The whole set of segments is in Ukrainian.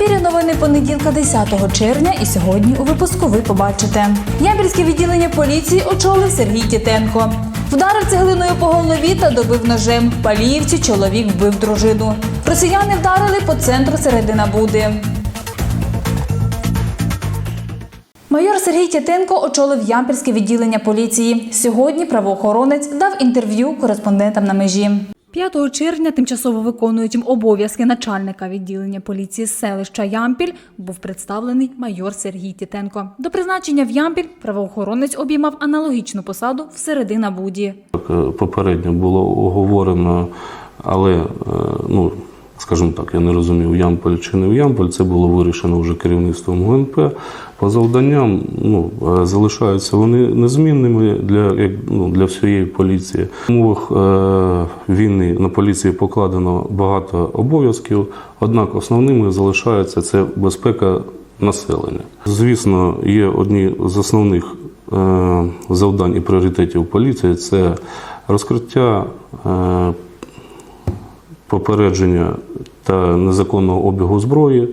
ефірі новини понеділка 10 червня і сьогодні у випуску ви побачите. Ямпільське відділення поліції очолив Сергій Тітенко. Вдарив цеглиною по голові та добив ножем. В Паліївці чоловік вбив дружину. Росіяни вдарили по центру середина Буди. Майор Сергій Тятенко очолив Ямпільське відділення поліції. Сьогодні правоохоронець дав інтерв'ю кореспондентам на межі. 5 червня тимчасово виконуючим обов'язки начальника відділення поліції селища Ямпіль був представлений майор Сергій Тітенко. До призначення в Ямпіль правоохоронець обіймав аналогічну посаду в середина Буді. Е, попередньо було оговорено, але, е, ну, скажімо так, я не розумів, Ямполь чи не в Ямполь, це було вирішено вже керівництвом ГНП. По завданням ну, е, залишаються вони незмінними для, як, ну, для всієї поліції. В умовах е, війни на поліції покладено багато обов'язків, однак основними залишаються це безпека населення. Звісно, є одні з основних е, завдань і пріоритетів поліції це розкриття, е, попередження та незаконного обігу зброї,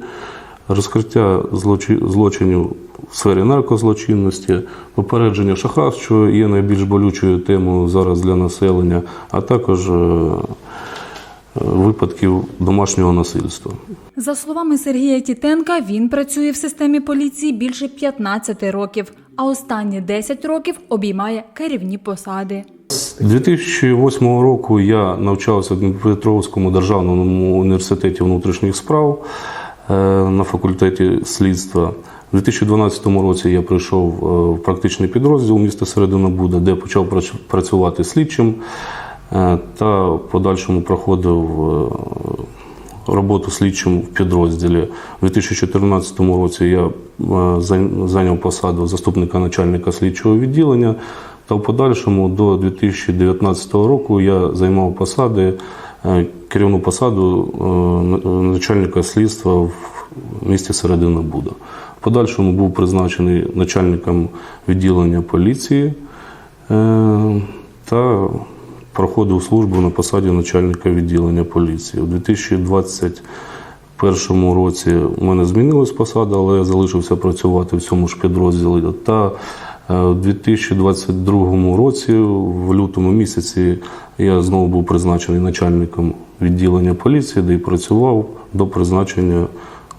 розкриття злочи- злочинів в сфері наркозлочинності, попередження шахрав, що є найбільш болючою темою зараз для населення, а також е, е, випадків домашнього насильства. За словами Сергія Тітенка, він працює в системі поліції більше 15 років, а останні 10 років обіймає керівні посади. З 2008 року я навчався в Дніпропетровському державному університеті внутрішніх справ на факультеті слідства. У 2012 році я прийшов е, в практичний підрозділ міста Середина Буда, де почав прац- працювати слідчим е, та в подальшому проходив е, роботу слідчим в підрозділі. У 2014 році я е, зайняв посаду заступника начальника слідчого відділення. Та в подальшому до 2019 року я займав посади, е, керівну посаду е, начальника слідства в місті Середина Буда. В подальшому був призначений начальником відділення поліції е, та проходив службу на посаді начальника відділення поліції. У 2021 році у мене змінилась посада, але я залишився працювати в цьому ж підрозділі. Та е, у 2022 році, в лютому місяці, я знову був призначений начальником відділення поліції, де і працював до призначення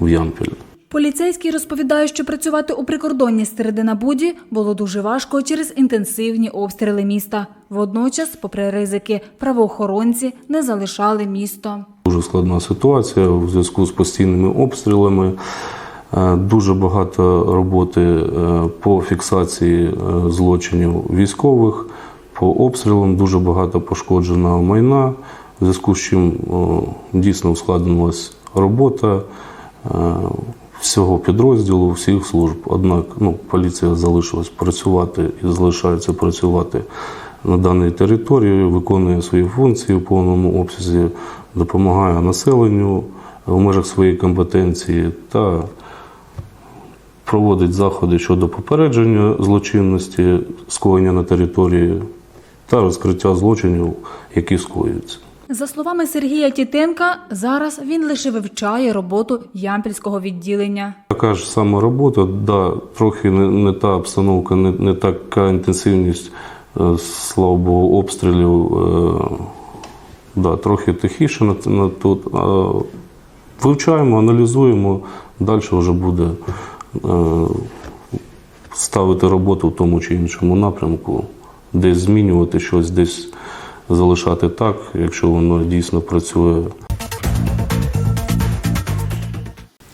в Ямпіль. Поліцейський розповідає, що працювати у прикордонні середина Буді було дуже важко через інтенсивні обстріли міста. Водночас, попри ризики, правоохоронці не залишали місто. Дуже складна ситуація у зв'язку з постійними обстрілами. Е, Дуже багато роботи е, по фіксації е, злочинів військових, по обстрілам дуже багато пошкодженого майна, в зв'язку з чим дійсно ускладнилась робота е, всього підрозділу, всіх служб. Однак ну, поліція залишилась працювати і залишається працювати на даній території, виконує свої функції в повному обсязі, допомагає населенню в межах своєї компетенції та проводить заходи щодо попередження злочинності, скоєння на території та розкриття злочинів, які скоюються. За словами Сергія Тітенка, зараз він лише вивчає роботу ямпільського відділення. Така ж сама робота, да, трохи не, не та обстановка, не, не така інтенсивність, е, слава Богу, обстрілів. Е, да, трохи тихіше на, на тут. Вивчаємо, аналізуємо, далі вже буде е, ставити роботу в тому чи іншому напрямку, десь змінювати щось, десь залишати так, якщо воно дійсно працює.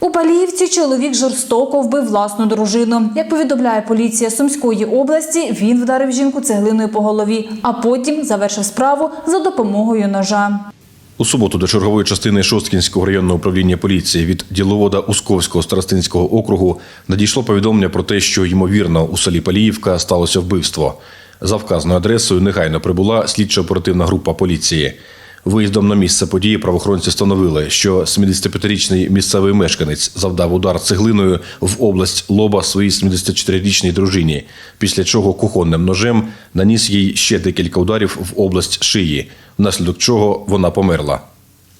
У Паліївці чоловік жорстоко вбив власну дружину. Як повідомляє поліція Сумської області, він вдарив жінку цеглиною по голові, а потім завершив справу за допомогою ножа. У суботу до чергової частини Шосткінського районного управління поліції від діловода Усковського старостинського округу надійшло повідомлення про те, що ймовірно у селі Паліївка сталося вбивство. За вказаною адресою негайно прибула слідчо-оперативна група поліції. Виїздом на місце події правоохоронці встановили, що 75-річний місцевий мешканець завдав удар цеглиною в область лоба своїй 74-річній дружині, після чого кухонним ножем наніс їй ще декілька ударів в область шиї, внаслідок чого вона померла.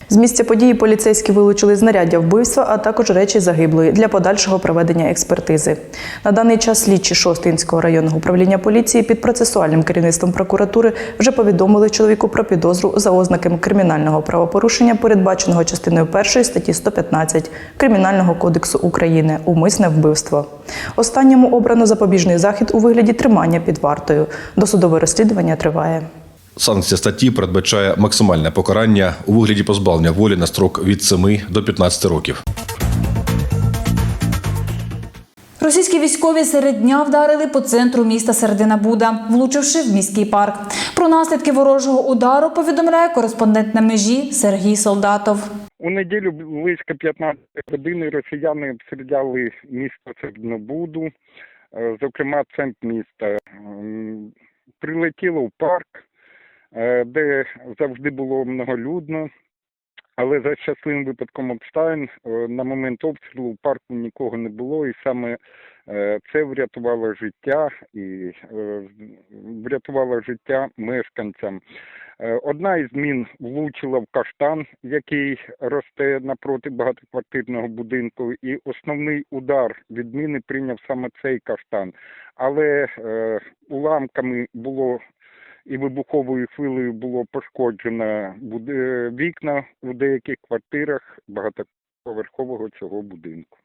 З місця події поліцейські вилучили знаряддя вбивства, а також речі загиблої для подальшого проведення експертизи. На даний час слідчі Шостинського районного управління поліції під процесуальним керівництвом прокуратури вже повідомили чоловіку про підозру за ознаками кримінального правопорушення, передбаченого частиною 1 статті 115 Кримінального кодексу України умисне вбивство. Останньому обрано запобіжний захід у вигляді тримання під вартою. Досудове розслідування триває. Санкція статті передбачає максимальне покарання у вигляді позбавлення волі на строк від 7 до 15 років. Російські військові серед дня вдарили по центру міста Середина Буда, влучивши в міський парк. Про наслідки ворожого удару повідомляє кореспондент на межі Сергій Солдатов. У неділю близько 15 години росіяни обстріляли місто Серднобуду, е, зокрема центр міста. Прилетіло в парк, де завжди було многолюдно, але за щасливим випадком обставин е, на момент обстрілу в парку нікого не було, і саме е, це врятувало життя і е, врятувало життя мешканцям. Е, Одна із мін влучила в каштан, який росте напроти багатоквартирного будинку, і основний удар від міни прийняв саме цей каштан. Але е, уламками було і вибуховою хвилею було пошкоджено буди- вікна у деяких квартирах багатоповерхового цього будинку.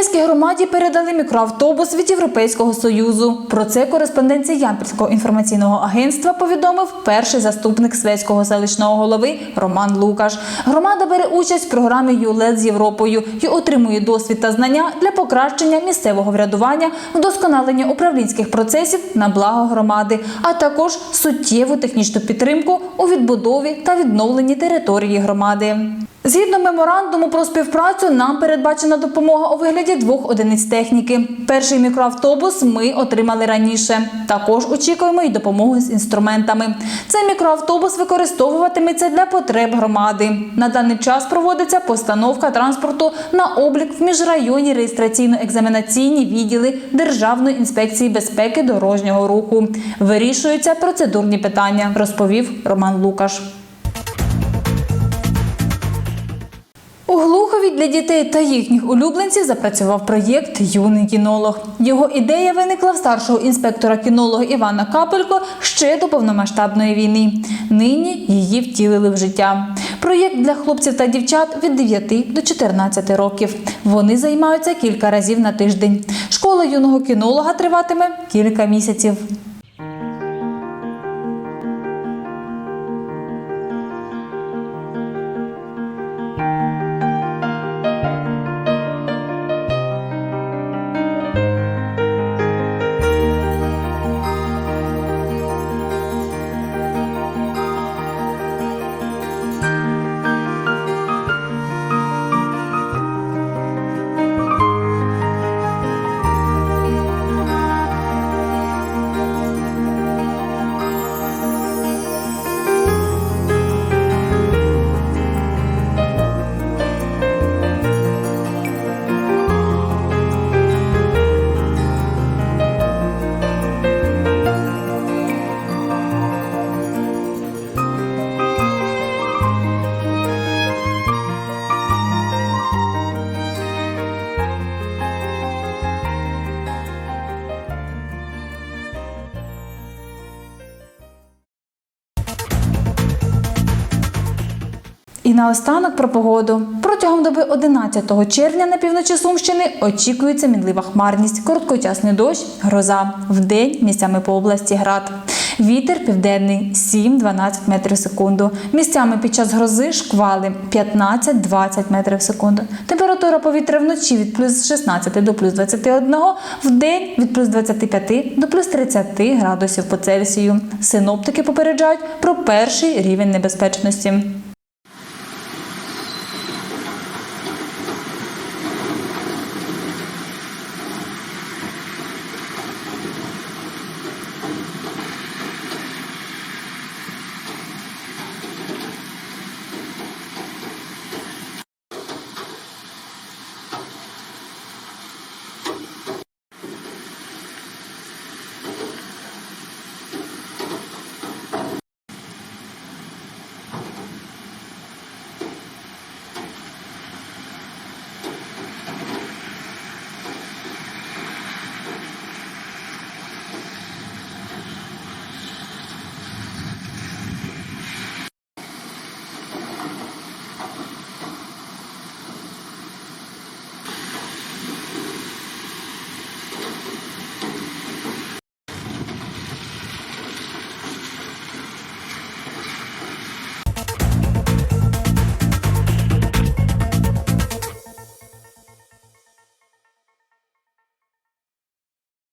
Свейській громаді передали мікроавтобус від Європейського союзу. Про це кореспонденція Ямпільського інформаційного агентства повідомив перший заступник Свейського селищного голови Роман Лукаш. Громада бере участь в програмі ЮЛЕД з Європою і отримує досвід та знання для покращення місцевого врядування, вдосконалення управлінських процесів на благо громади, а також суттєву технічну підтримку у відбудові та відновленні території громади. Згідно меморандуму про співпрацю, нам передбачена допомога у вигляді двох одиниць техніки. Перший мікроавтобус ми отримали раніше. Також очікуємо й допомогу з інструментами. Цей мікроавтобус використовуватиметься для потреб громади. На даний час проводиться постановка транспорту на облік в міжрайонні реєстраційно-екзаменаційні відділи Державної інспекції безпеки дорожнього руху. Вирішуються процедурні питання, розповів Роман Лукаш. У Глухові для дітей та їхніх улюбленців запрацював проєкт Юний кінолог. Його ідея виникла в старшого інспектора кінолога Івана Капелько ще до повномасштабної війни. Нині її втілили в життя. Проєкт для хлопців та дівчат від 9 до 14 років. Вони займаються кілька разів на тиждень. Школа юного кінолога триватиме кілька місяців. І наостанок про погоду. Протягом доби 11 червня на півночі Сумщини очікується мінлива хмарність, короткочасний дощ, гроза. Вдень місцями по області град. Вітер південний 7-12 метрів в секунду. Місцями під час грози шквали 15-20 метрів в секунду. Температура повітря вночі від плюс 16 до плюс 21, вдень від плюс 25 до плюс 30 градусів по Цельсію. Синоптики попереджають про перший рівень небезпечності.